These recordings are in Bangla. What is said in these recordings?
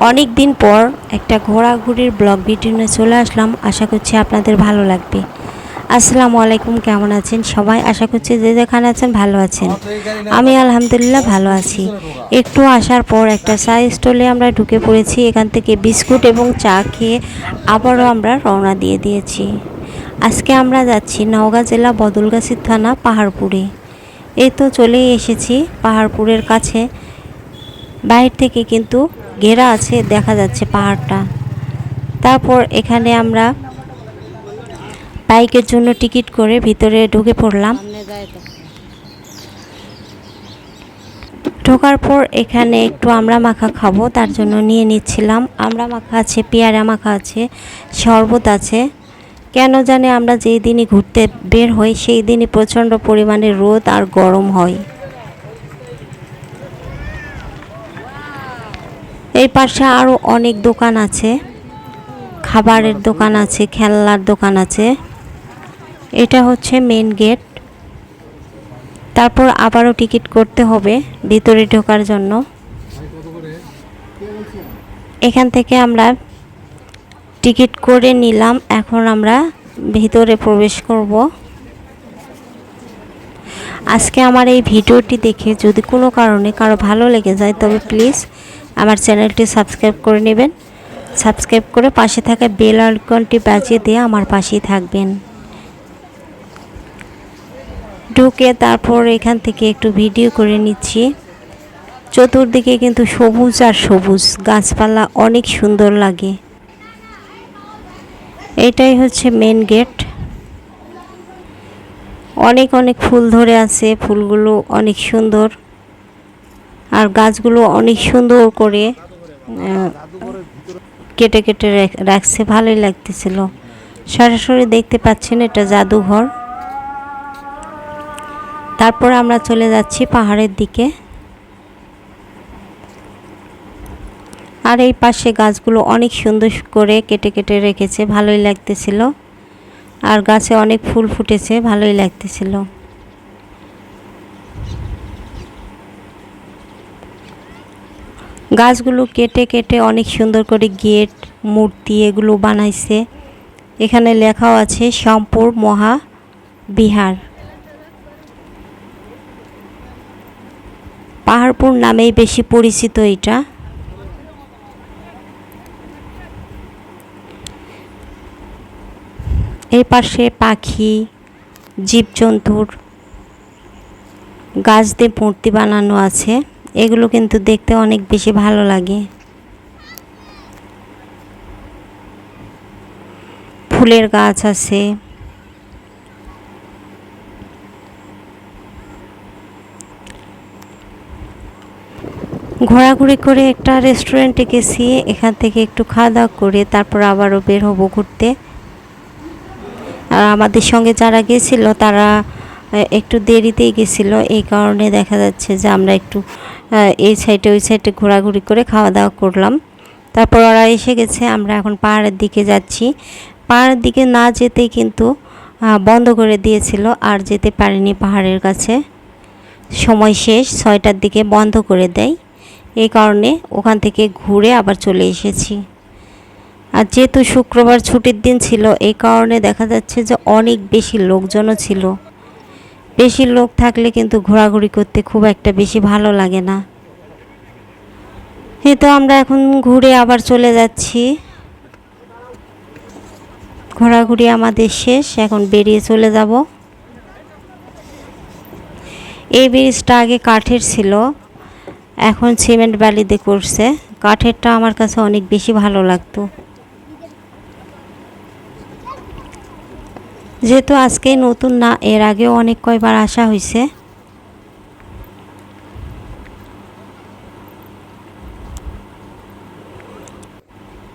অনেক দিন পর একটা ঘোরাঘুরির ব্লগ ভিডিও নিয়ে চলে আসলাম। আশা করছি আপনাদের ভালো লাগবে। আসসালামু আলাইকুম, কেমন আছেন সবাই? আশা করছি যে যেখানে আছেন ভালো আছেন। আমি আলহামদুলিল্লাহ ভালো আছি। একটু আসার পর একটা চা স্টলে আমরা ঢুকে পড়েছি। এখান থেকে বিস্কুট এবং চা খেয়ে আবারও আমরা রওনা দিয়ে দিয়েছি। আজকে আমরা যাচ্ছি নওগাঁ জেলা বদলগাছি থানা পাহাড়পুরে। এই তো চলেই এসেছি পাহাড়পুরের কাছে। বাইরে থেকে কিন্তু ঘেরা আছে, দেখা যাচ্ছে পাহাড়টা। তারপর এখানে আমরা বাইকের জন্য টিকিট করে ভিতরে ঢুকে পড়লাম। ঢোকার পর এখানে একটু আমরা মাখা খাব, তার জন্য নিয়ে নিচ্ছিলাম। আমরা মাখা আছে, পেয়ারা মাখা আছে, শরবত আছে। কেন জানে আমরা যেই দিনই ঘুরতে বের হই, সেই দিনই প্রচণ্ড পরিমাণে রোদ আর গরম হয়। পাশে আরও অনেক দোকান আছে। খাবারের দোকান আছে, খেলনার দোকান আছে। এটা হচ্ছে মেন গেট তারপর আবারও টিকিট করতে হবে ভিতরে ঢোকার জন্য। এখান থেকে আমরা টিকিট করে নিলাম, এখন আমরা ভিতরে প্রবেশ করব। আজকে আমার এই ভিডিওটি দেখে যদি কোনো কারণে কারও ভালো লেগে যায়, তবে প্লিজ আমার চ্যানেলটি সাবস্ক্রাইব করে নেবেন। সাবস্ক্রাইব করে পাশে থাকা বেল আইকনটি বাজিয়ে দিয়ে আমার পাশেই থাকবেন। ঢুকে তারপর এখান থেকে একটু ভিডিও করে নিচ্ছি। চতুর্দিকে কিন্তু সবুজ আর সবুজ, গাছপালা অনেক সুন্দর লাগে। এটাই হচ্ছে মেন গেট অনেক অনেক ফুল ধরে আছে, ফুলগুলো অনেক সুন্দর। আর গাছগুলো অনেক সুন্দর করে কেটে কেটে রাখছে, ভালোই লাগতেছিল। সরাসরি দেখতে পাচ্ছেন এটা জাদুঘর। তারপর আমরা চলে যাচ্ছি পাহাড়ের দিকে। আর এই পাশে গাছগুলো অনেক সুন্দর করে কেটে কেটে রেখেছে, ভালোই লাগতেছিল। আর গাছে অনেক ফুল ফুটেছে, ভালোই লাগতেছিল। গাছগুলো কেটে কেটে অনেক সুন্দর করে গেট, মূর্তি এগুলো বানাইছে। এখানে লেখাও আছে শ্যামপুর মহা বিহার। পাহাড়পুর নামেই বেশি পরিচিত এটা। এই পাশে পাখি, জীবজন্তুর গাছ দিয়ে মূর্তি বানানো আছে। এগুলো কিন্তু দেখতে অনেক বেশি ভালো লাগে। ফুলের গাছ আছে। ঘোরাঘুরি করে একটা রেস্টুরেন্টে গেছি, এখান থেকে একটু খাওয়া দাওয়া করে তারপর আবারও বের হব ঘুরতে। আর আমাদের সঙ্গে যারা গেছিল তারা একটু দেরিতেই গেছিল, এই কারণে দেখা যাচ্ছে যে আমরা একটু এই সাইডে ওই সাইডে ঘোরাঘুরি করে খাওয়া দাওয়া করলাম। তারপর ওরা এসে গেছে, আমরা এখন পাহাড়ের দিকে যাচ্ছি। পাহাড়ের দিকে না যেতেই কিন্তু বন্ধ করে দিয়েছিল, আর যেতে পারিনি পাহাড়ের কাছে। সময় শেষ, ছয়টার দিকে বন্ধ করে দেয়। এই কারণে ওখান থেকে ঘুরে আবার চলে এসেছি। আর যেহেতু শুক্রবার ছুটির দিন ছিল, এই কারণে দেখা যাচ্ছে যে অনেক বেশি লোকজনও ছিল। বেশি লোক থাকলে কিন্তু ঘোরাঘুরি করতে খুব একটা বেশি ভালো লাগে না। এই তো আমরা এখন ঘুরে আবার চলে যাচ্ছি। ঘোরাঘুরি আমাদের শেষ, এখন বেরিয়ে চলে যাব। এই ব্রিজটা আগে কাঠের ছিল, এখন সিমেন্ট বালিতে করছে। কাঠেরটা আমার কাছে অনেক বেশি ভালো লাগতো। যেহেতু আজকেই নতুন না, এর আগেও অনেক কয়বার আসা হয়েছে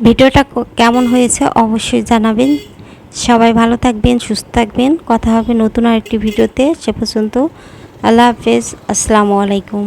ভিডিওটা কেমন হয়েছে অবশ্যই জানাবেন। সবাই ভালো থাকবেন, সুস্থ থাকবেন। কথা হবে নতুন আরেকটি ভিডিওতে, সে পর্যন্ত আল্লাহ হাফেজ। আসসালামু আলাইকুম।